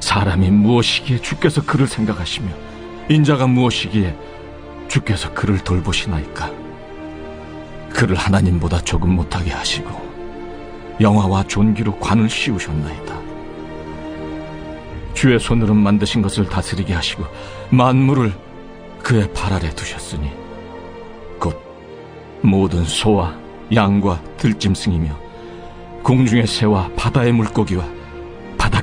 사람이 무엇이기에 주께서 그를 생각하시며 인자가 무엇이기에 주께서 그를 돌보시나이까? 그를 하나님보다 조금 못하게 하시고 영화와 존귀로 관을 씌우셨나이다. 주의 손으로 만드신 것을 다스리게 하시고 만물을 그의 발 아래 두셨으니 곧 모든 소와 양과 들짐승이며 공중의 새와 바다의 물고기와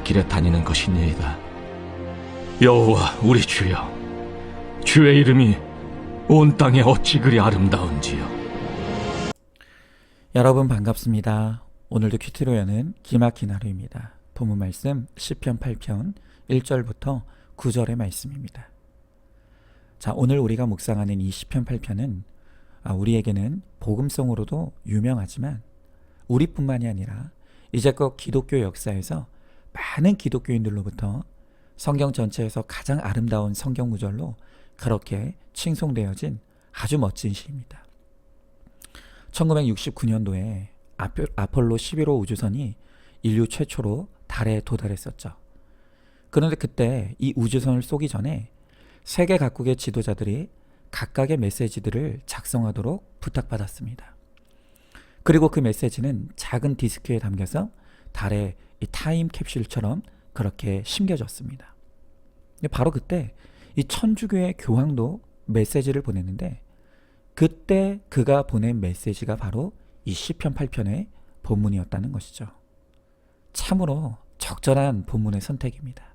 길에 다니는 것이니이다. 여호와 우리 주여, 주의 이름이 온 땅에 어찌 그리 아름다운지요. 여러분 반갑습니다. 오늘도 큐티로 여는 기막힌 하루입니다. 본문 말씀 10편 8편 1절부터 9절의 말씀입니다. 자, 오늘 우리가 묵상하는 이 10편 8편은 아, 우리에게는 복음성으로도 유명하지만 우리뿐만이 아니라 이제껏 기독교 역사에서 많은 기독교인들로부터 성경 전체에서 가장 아름다운 성경 구절로 그렇게 칭송되어진 아주 멋진 시입니다. 1969년도에 아폴로 11호 우주선이 인류 최초로 달에 도달했었죠. 그런데 그때 이 우주선을 쏘기 전에 세계 각국의 지도자들이 각각의 메시지들을 작성하도록 부탁받았습니다. 그리고 그 메시지는 작은 디스크에 담겨서 달에 이 타임 캡슐처럼 그렇게 심겨졌습니다. 바로 그때 이 천주교의 교황도 메시지를 보냈는데 그때 그가 보낸 메시지가 바로 이 시편 8편의 본문이었다는 것이죠. 참으로 적절한 본문의 선택입니다.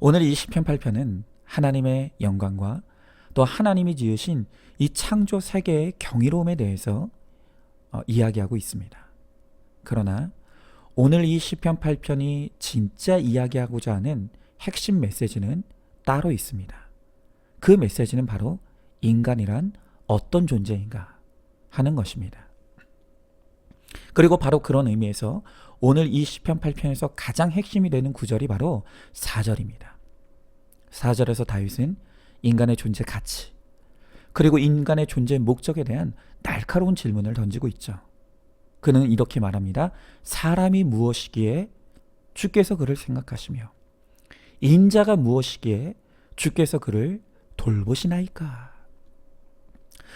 오늘 이 시편 8편은 하나님의 영광과 또 하나님이 지으신 이 창조 세계의 경이로움에 대해서 어, 이야기하고 있습니다. 그러나 오늘 이 시편 8편이 진짜 이야기하고자 하는 핵심 메시지는 따로 있습니다. 그 메시지는 바로 인간이란 어떤 존재인가 하는 것입니다. 그리고 바로 그런 의미에서 오늘 이 시편 8편에서 가장 핵심이 되는 구절이 바로 4절입니다. 4절에서 다윗은 인간의 존재 가치 그리고 인간의 존재 목적에 대한 날카로운 질문을 던지고 있죠. 그는 이렇게 말합니다. 사람이 무엇이기에 주께서 그를 생각하시며 인자가 무엇이기에 주께서 그를 돌보시나이까.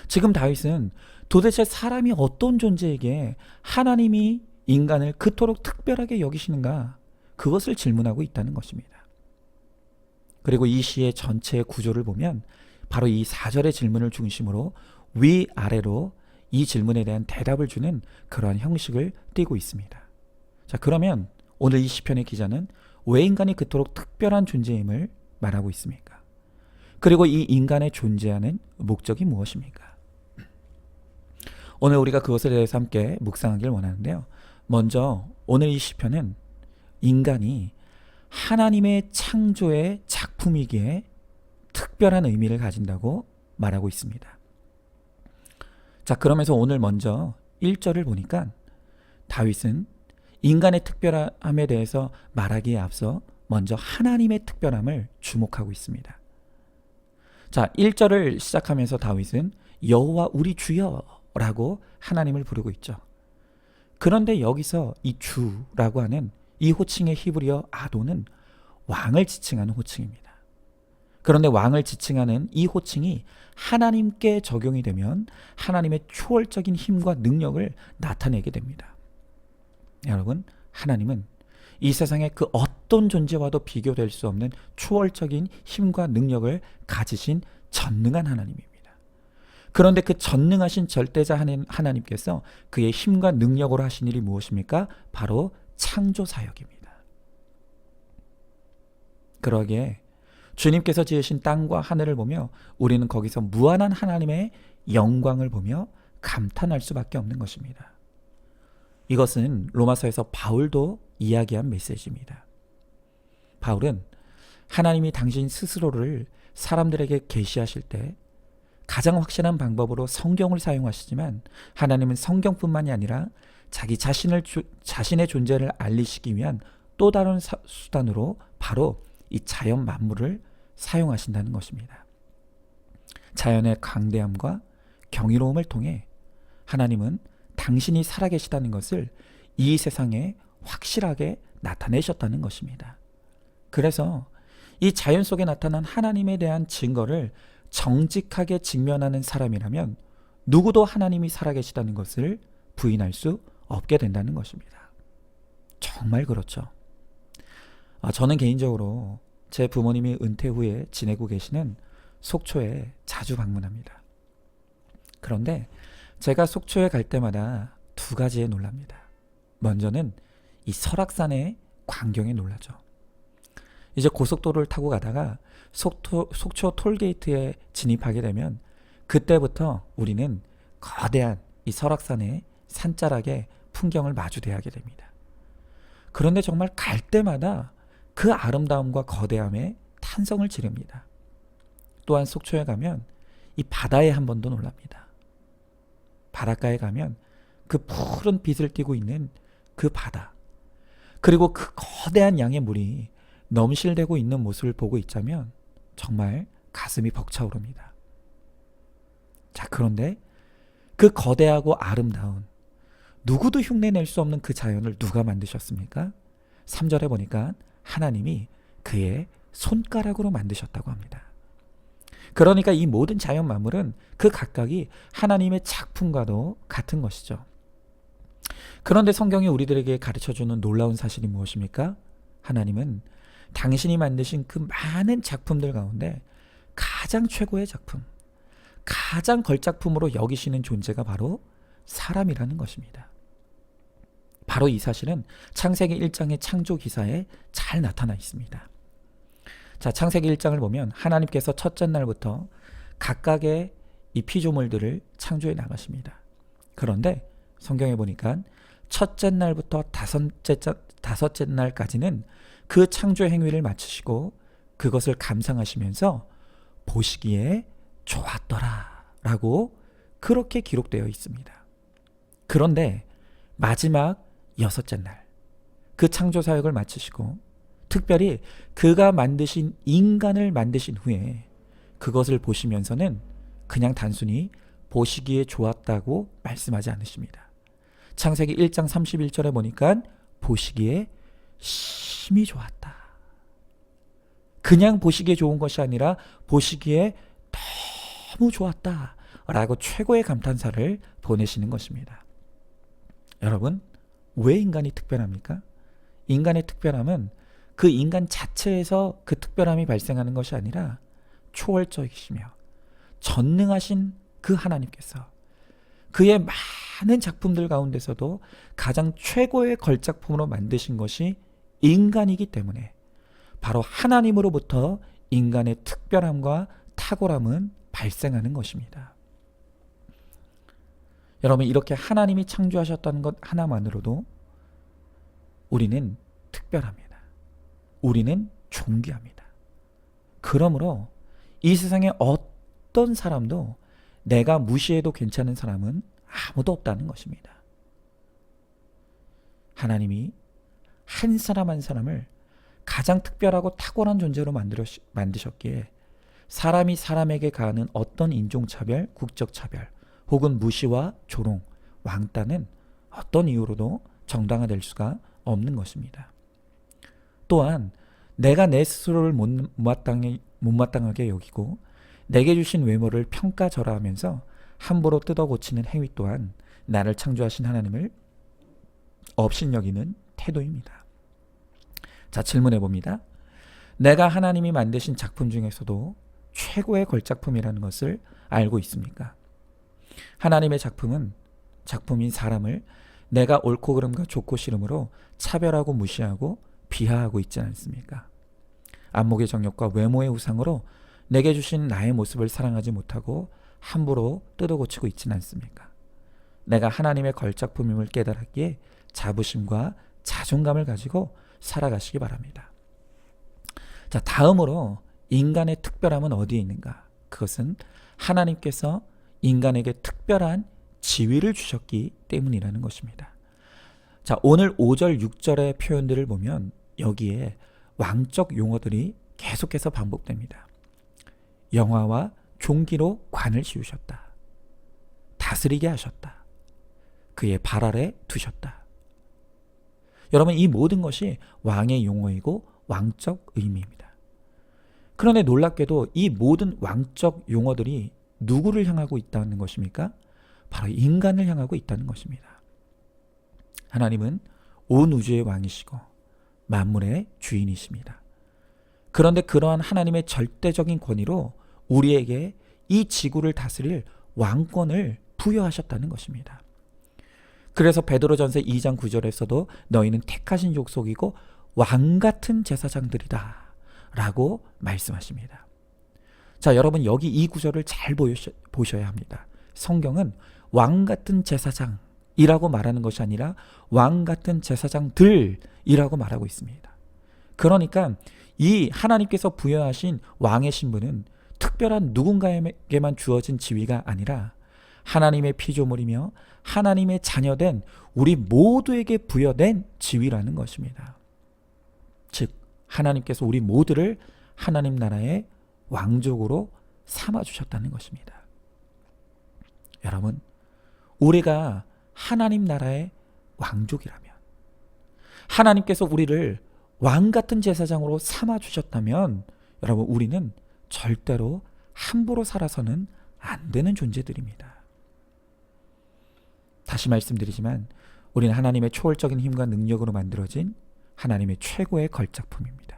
지금 다윗은 도대체 사람이 어떤 존재에게 하나님이 인간을 그토록 특별하게 여기시는가 그것을 질문하고 있다는 것입니다. 그리고 이 시의 전체 구조를 보면 바로 이 4절의 질문을 중심으로 위아래로 이 질문에 대한 대답을 주는 그러한 형식을 띠고 있습니다. 자, 그러면 오늘 이 시편의 기자는 왜 인간이 그토록 특별한 존재임을 말하고 있습니까? 그리고 이 인간의 존재하는 목적이 무엇입니까? 오늘 우리가 그것에 대해서 함께 묵상하길 원하는데요. 먼저 오늘 이 시편은 인간이 하나님의 창조의 작품이기에 특별한 의미를 가진다고 말하고 있습니다. 자, 그러면서 오늘 먼저 1절을 보니까 다윗은 인간의 특별함에 대해서 말하기에 앞서 먼저 하나님의 특별함을 주목하고 있습니다. 자, 1절을 시작하면서 다윗은 여호와 우리 주여라고 하나님을 부르고 있죠. 그런데 여기서 이 주라고 하는 이 호칭의 히브리어 아도는 왕을 지칭하는 호칭입니다. 그런데 왕을 지칭하는 이 호칭이 하나님께 적용이 되면 하나님의 초월적인 힘과 능력을 나타내게 됩니다. 여러분, 하나님은 이 세상의 그 어떤 존재와도 비교될 수 없는 초월적인 힘과 능력을 가지신 전능한 하나님입니다. 그런데 그 전능하신 절대자 하나님께서 그의 힘과 능력으로 하신 일이 무엇입니까? 바로 창조 사역입니다. 그러기에 주님께서 지으신 땅과 하늘을 보며 우리는 거기서 무한한 하나님의 영광을 보며 감탄할 수밖에 없는 것입니다. 이것은 로마서에서 바울도 이야기한 메시지입니다. 바울은 하나님이 당신 스스로를 사람들에게 계시하실 때 가장 확실한 방법으로 성경을 사용하시지만 하나님은 성경뿐만이 아니라 자기 자신을 주- 자신의 존재를 알리시기 위한 또 다른 사- 수단으로 바로 이 자연 만물을 사용하신다는 것입니다. 자연의 강대함과 경이로움을 통해 하나님은 당신이 살아계시다는 것을 이 세상에 확실하게 나타내셨다는 것입니다. 그래서 이 자연 속에 나타난 하나님에 대한 증거를 정직하게 직면하는 사람이라면 누구도 하나님이 살아계시다는 것을 부인할 수 없게 된다는 것입니다. 정말 그렇죠. 아, 저는 개인적으로 제 부모님이 은퇴 후에 지내고 계시는 속초에 자주 방문합니다. 그런데 제가 속초에 갈 때마다 두 가지에 놀랍니다. 먼저는 이 설악산의 광경에 놀라죠. 이제 고속도로를 타고 가다가 속초, 속초 톨게이트에 진입하게 되면 그때부터 우리는 거대한 이 설악산의 산자락의 풍경을 마주대하게 됩니다. 그런데 정말 갈 때마다 그 아름다움과 거대함에 탄성을 지릅니다. 또한 속초에 가면 이 바다에 한 번 더 놀랍니다. 바닷가에 가면 그 푸른 빛을 띠고 있는 그 바다 그리고 그 거대한 양의 물이 넘실대고 있는 모습을 보고 있자면 정말 가슴이 벅차오릅니다. 자, 그런데 그 거대하고 아름다운 누구도 흉내낼 수 없는 그 자연을 누가 만드셨습니까? 3절에 보니까 하나님이 그의 손가락으로 만드셨다고 합니다. 그러니까 이 모든 자연 만물은 그 각각이 하나님의 작품과도 같은 것이죠. 그런데 성경이 우리들에게 가르쳐 주는 놀라운 사실이 무엇입니까? 하나님은 당신이 만드신 그 많은 작품들 가운데 가장 최고의 작품, 가장 걸작품으로 여기시는 존재가 바로 사람이라는 것입니다. 바로 이 사실은 창세기 1장의 창조 기사에 잘 나타나 있습니다. 자, 창세기 1장을 보면 하나님께서 첫째 날부터 각각의 이 피조물들을 창조해 나가십니다. 그런데 성경에 보니까 첫째 날부터 다섯째, 다섯째 날까지는 그 창조 행위를 마치시고 그것을 감상하시면서 보시기에 좋았더라 라고 그렇게 기록되어 있습니다. 그런데 마지막 여섯째 날, 그 창조 사역을 마치시고 특별히 그가 만드신 인간을 만드신 후에 그것을 보시면서는 그냥 단순히 보시기에 좋았다고 말씀하지 않으십니다. 창세기 1장 31절에 보니까 보시기에 심히 좋았다. 그냥 보시기에 좋은 것이 아니라 보시기에 너무 좋았다. 라고 최고의 감탄사를 보내시는 것입니다. 여러분, 왜 인간이 특별합니까? 인간의 특별함은 그 인간 자체에서 그 특별함이 발생하는 것이 아니라 초월적이시며 전능하신 그 하나님께서 그의 많은 작품들 가운데서도 가장 최고의 걸작품으로 만드신 것이 인간이기 때문에 바로 하나님으로부터 인간의 특별함과 탁월함은 발생하는 것입니다. 여러분, 이렇게 하나님이 창조하셨다는 것 하나만으로도 우리는 특별합니다. 우리는 존귀합니다. 그러므로 이 세상에 어떤 사람도 내가 무시해도 괜찮은 사람은 아무도 없다는 것입니다. 하나님이 한 사람 한 사람을 가장 특별하고 탁월한 존재로 만드셨기에 사람이 사람에게 가하는 어떤 인종차별, 국적차별, 혹은 무시와 조롱, 왕따는 어떤 이유로도 정당화될 수가 없는 것입니다. 또한 내가 내 스스로를 못- 못마땅해, 못마땅하게 여기고 내게 주신 외모를 평가절하하면서 함부로 뜯어 고치는 행위 또한 나를 창조하신 하나님을 업신여기는 태도입니다. 자, 질문해 봅니다. 내가 하나님이 만드신 작품 중에서도 최고의 걸작품이라는 것을 알고 있습니까? 하나님의 작품은 작품인 사람을 내가 옳고 그름과 좋고 싫음으로 차별하고 무시하고 비하하고 있지 않습니까? 안목의 정욕과 외모의 우상으로 내게 주신 나의 모습을 사랑하지 못하고 함부로 뜯어고치고 있지는 않습니까? 내가 하나님의 걸작품임을 깨달았기에 자부심과 자존감을 가지고 살아가시기 바랍니다. 자, 다음으로 인간의 특별함은 어디에 있는가? 그것은 하나님께서 인간에게 특별한 지위를 주셨기 때문이라는 것입니다. 자, 오늘 5절, 6절의 표현들을 보면 여기에 왕적 용어들이 계속해서 반복됩니다. 영화와 종기로 관을 씌우셨다. 다스리게 하셨다. 그의 발 아래 두셨다. 여러분, 이 모든 것이 왕의 용어이고 왕적 의미입니다. 그런데 놀랍게도 이 모든 왕적 용어들이 누구를 향하고 있다는 것입니까? 바로 인간을 향하고 있다는 것입니다. 하나님은 온 우주의 왕이시고 만물의 주인이십니다. 그런데 그러한 하나님의 절대적인 권위로 우리에게 이 지구를 다스릴 왕권을 부여하셨다는 것입니다. 그래서 베드로전서 2장 9절에서도 너희는 택하신 족속이고 왕 같은 제사장들이다 라고 말씀하십니다. 자, 여러분 여기 이 구절을 잘 보여시- 보셔야 합니다. 성경은 왕 같은 제사장이라고 말하는 것이 아니라 왕 같은 제사장들이라고 말하고 있습니다. 그러니까 이 하나님께서 부여하신 왕의 신분은 특별한 누군가에게만 주어진 지위가 아니라 하나님의 피조물이며 하나님의 자녀된 우리 모두에게 부여된 지위라는 것입니다. 즉, 하나님께서 우리 모두를 하나님 나라의 왕족으로 삼아 주셨다는 것입니다. 여러분, 우리가 하나님 나라의 왕족이라면 하나님께서 우리를 왕 같은 제사장으로 삼아 주셨다면 여러분 우리는 절대로 함부로 살아서는 안 되는 존재들입니다. 다시 말씀드리지만 우리는 하나님의 초월적인 힘과 능력으로 만들어진 하나님의 최고의 걸작품입니다.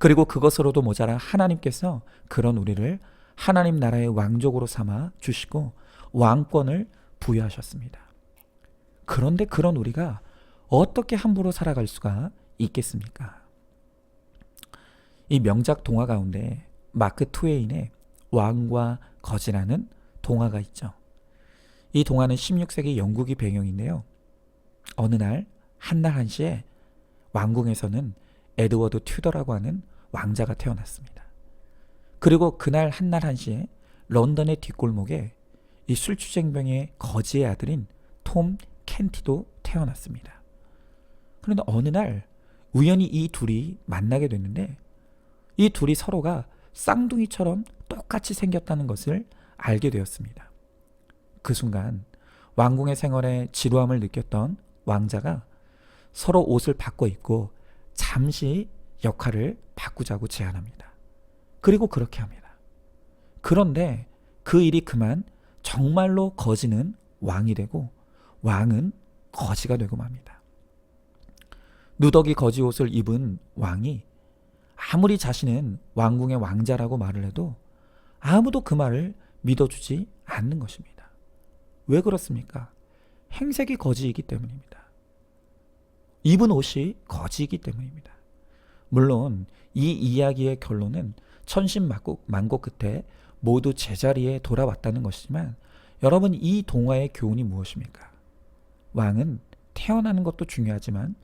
그리고 그것으로도 모자라 하나님께서 그런 우리를 하나님 나라의 왕족으로 삼아 주시고 왕권을 부여하셨습니다. 그런데 그런 우리가 어떻게 함부로 살아갈 수가 있겠습니까? 이 명작 동화 가운데 마크 트웨인의 왕과 거지라는 동화가 있죠. 이 동화는 16세기 영국이 배경인데요. 어느 날 한날 한시에 왕궁에서는 에드워드 튜더라고 하는 왕자가 태어났습니다. 그리고 그날 한날 한시에 런던의 뒷골목에 이 술주정병의 거지의 아들인 톰 켄티도 태어났습니다. 그런데 어느 날 우연히 이 둘이 만나게 됐는데 이 둘이 서로가 쌍둥이처럼 똑같이 생겼다는 것을 알게 되었습니다. 그 순간 왕궁의 생활에 지루함을 느꼈던 왕자가 서로 옷을 바꿔 입고 잠시 역할을 바꾸자고 제안합니다. 그리고 그렇게 합니다. 그런데 그 일이 그만 정말로 거지는 왕이 되고 왕은 거지가 되고 맙니다. 누더기 거지 옷을 입은 왕이 아무리 자신은 왕궁의 왕자라고 말을 해도 아무도 그 말을 믿어주지 않는 것입니다. 왜 그렇습니까? 행색이 거지이기 때문입니다. 입은 옷이 거지이기 때문입니다. 물론 이 이야기의 결론은 천신만고 만고 끝에 모두 제자리에 돌아왔다는 것이지만 여러분 이 동화의 교훈이 무엇입니까? 왕은 태어나는 것도 중요하지만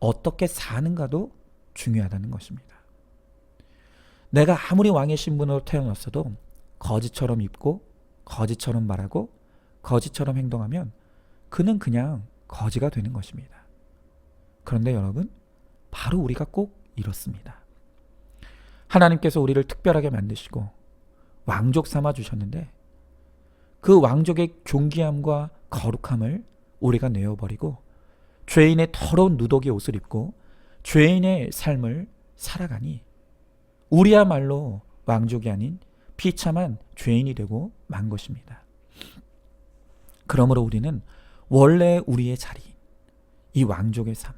어떻게 사는가도 중요하다는 것입니다. 내가 아무리 왕의 신분으로 태어났어도 거지처럼 입고 거지처럼 말하고 거지처럼 행동하면 그는 그냥 거지가 되는 것입니다. 그런데 여러분, 바로 우리가 꼭 이렇습니다. 하나님께서 우리를 특별하게 만드시고 왕족 삼아 주셨는데 그 왕족의 존귀함과 거룩함을 우리가 내어버리고 죄인의 더러운 누더기 옷을 입고 죄인의 삶을 살아가니 우리야말로 왕족이 아닌 비참한 죄인이 되고 만 것입니다. 그러므로 우리는 원래 우리의 자리, 이 왕족의 삶,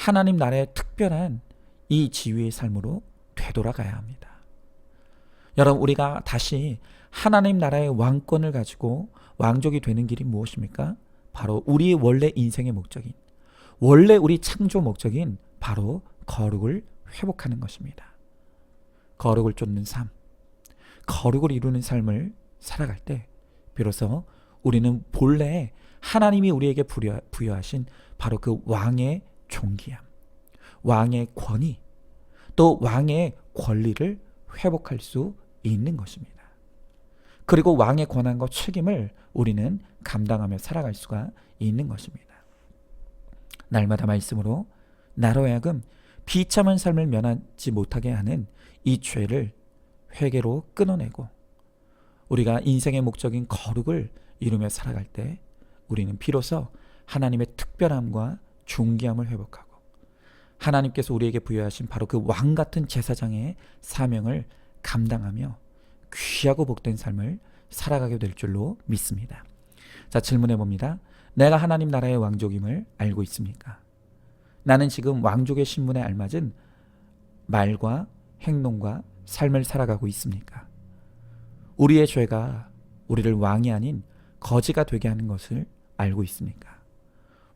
하나님 나라의 특별한 이 지위의 삶으로 되돌아가야 합니다. 여러분, 우리가 다시 하나님 나라의 왕권을 가지고 왕족이 되는 길이 무엇입니까? 바로 우리의 원래 인생의 목적인, 원래 우리 창조 목적인 바로 거룩을 회복하는 것입니다. 거룩을 쫓는 삶, 거룩을 이루는 삶을 살아갈 때 비로소 우리는 본래 하나님이 우리에게 부여- 부여하신 바로 그 왕의 존귀함, 왕의 권위, 또 왕의 권리를 회복할 수 있는 것입니다. 그리고 왕의 권한과 책임을 우리는 감당하며 살아갈 수가 있는 것입니다. 날마다 말씀으로 나로 하여금 비참한 삶을 면하지 못하게 하는 이 죄를 회개로 끊어내고 우리가 인생의 목적인 거룩을 이루며 살아갈 때 우리는 비로소 하나님의 특별함과 존귀함을 회복하고 하나님께서 우리에게 부여하신 바로 그 왕 같은 제사장의 사명을 감당하며 귀하고 복된 삶을 살아가게 될 줄로 믿습니다. 자, 질문해 봅니다. 내가 하나님 나라의 왕족임을 알고 있습니까? 나는 지금 왕족의 신분에 알맞은 말과 행동과 삶을 살아가고 있습니까? 우리의 죄가 우리를 왕이 아닌 거지가 되게 하는 것을 알고 있습니까?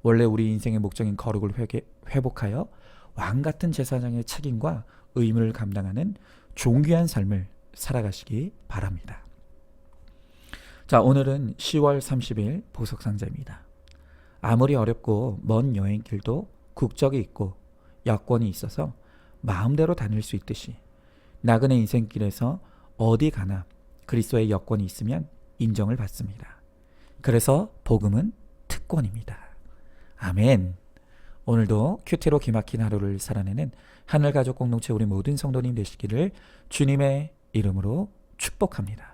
원래 우리 인생의 목적인 거룩을 회개, 회복하여 왕 같은 제사장의 책임과 의무를 감당하는 존귀한 삶을 살아가시기 바랍니다. 자, 오늘은 10월 30일 보석상자입니다. 아무리 어렵고 먼 여행길도 국적이 있고 여권이 있어서 마음대로 다닐 수 있듯이 나그네 인생길에서 어디 가나 그리스도의 여권이 있으면 인정을 받습니다. 그래서 복음은 특권입니다. 아멘. 오늘도 큐티로 기막힌 하루를 살아내는 하늘 가족 공동체 우리 모든 성도님 되시기를 주님의 이름으로 축복합니다.